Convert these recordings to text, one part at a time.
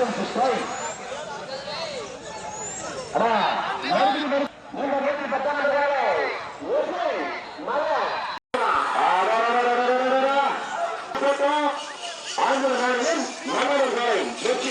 இருபத்தஞ்சு ஸ்ட்ரைக் அடா மறுபடியும் மறு- நீங்க நூத்தி பத்தொன்பது வேலை வெற்றி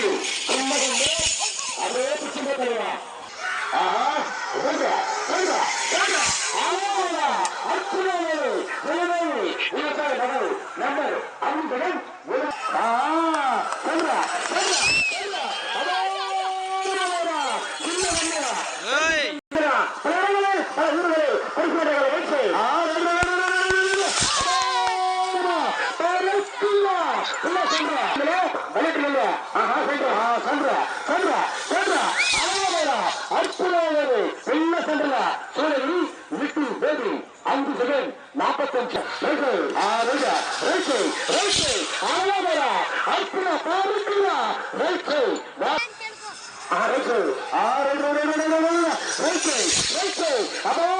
அற்புதம் சூப்பர்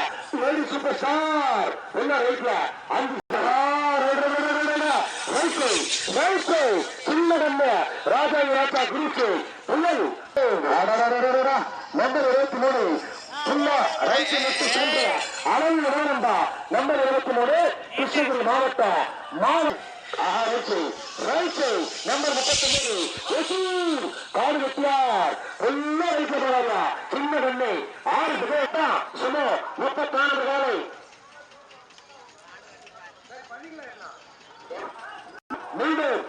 சின்ன கண்ண ராஜா ராஜா குறிச்சு புள்ளல் நம்பர் இருபத்தி மூணு. சும்மா ரைட்டு நட்டு சென்ற அளவு நம்பர் இருபத்தி மூணு கிருஷ்ணகிரி மாவட்டம் மாவட்டம் நம்பர் முப்பத்தொன்பது. ஒசூர் காடு வெட்டியார் ஃபுல்லா ரைட்ல போறாங்க சின்ன கண்ணு. ஆறு பேட்டா சுமோ காலை மீண்டும்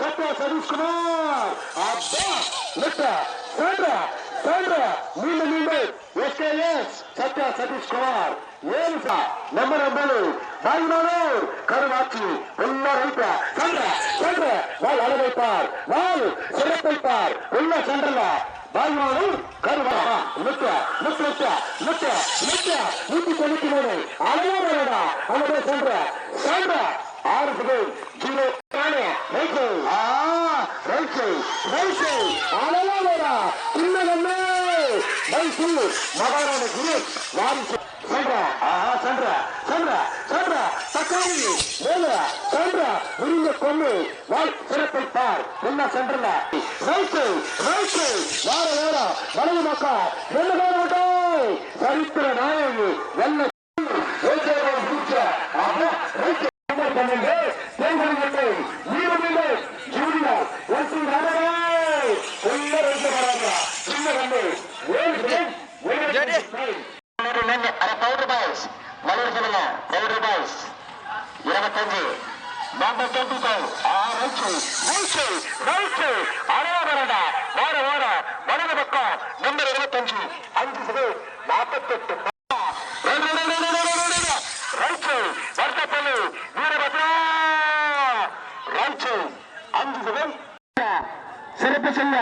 சத்யா சதீஷ்குமார். அப்பா லிட்ட சாண்ட்ரா. தவிர மீண்டும் மீண்டும் எஸ்ஐஎஸ் சத்யா சதீஷ்குமார் ஏழு நம்பர் ஒன்பது நாய்மானூர் கருவாச்சி உள்ள ரைட்ட சந்திர சந்திர வால் அளவைப்பார் வால் சிறப்பைப்பார் உள்ள சந்திரல நாய்மானூர் கருவா முத்த முத்த முத்த முத்த நூத்தி தொண்ணூத்தி மூணு அளவோடா அவனே சந்திர சந்திர ஆறு பேர் ஜீரோ தானே ரைட்டு ஆ ரைட்டு அளவோடா சின்னதண்ணே மைசூர் மகாராணி குரு வாரிசு சந்திர ஆஹா சந்திர சந்திர சந்திர தக்காளி மேல சந்திர உரிய கொண்டு வாழ் சிறப்பை பார் என்ன சந்திரல ரைட்டு ரைட்டு வார வார வலது மக்கா என்ன மாட்டோம் சரித்திர நாயகி வெள்ள இருபத்தஞ்சு number twenty five right right right அழகா வார வார வலது பக்கம் நம்பர் இருபத்தஞ்சு அஞ்சு செகண்ட் நாற்பத்தெட்டு ரைட்டு வருத்தப்பள்ளி வீரபத்ரா ரைட்டு அஞ்சு செகண்ட் சிறப்பு செல்ல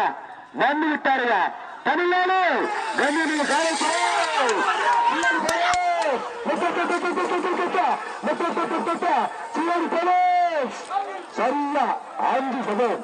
வந்து விட்டாருங்க தமிழ்நாடு கண்ணியமிகு காரைக்குடி சரியா அஞ்சு சதம்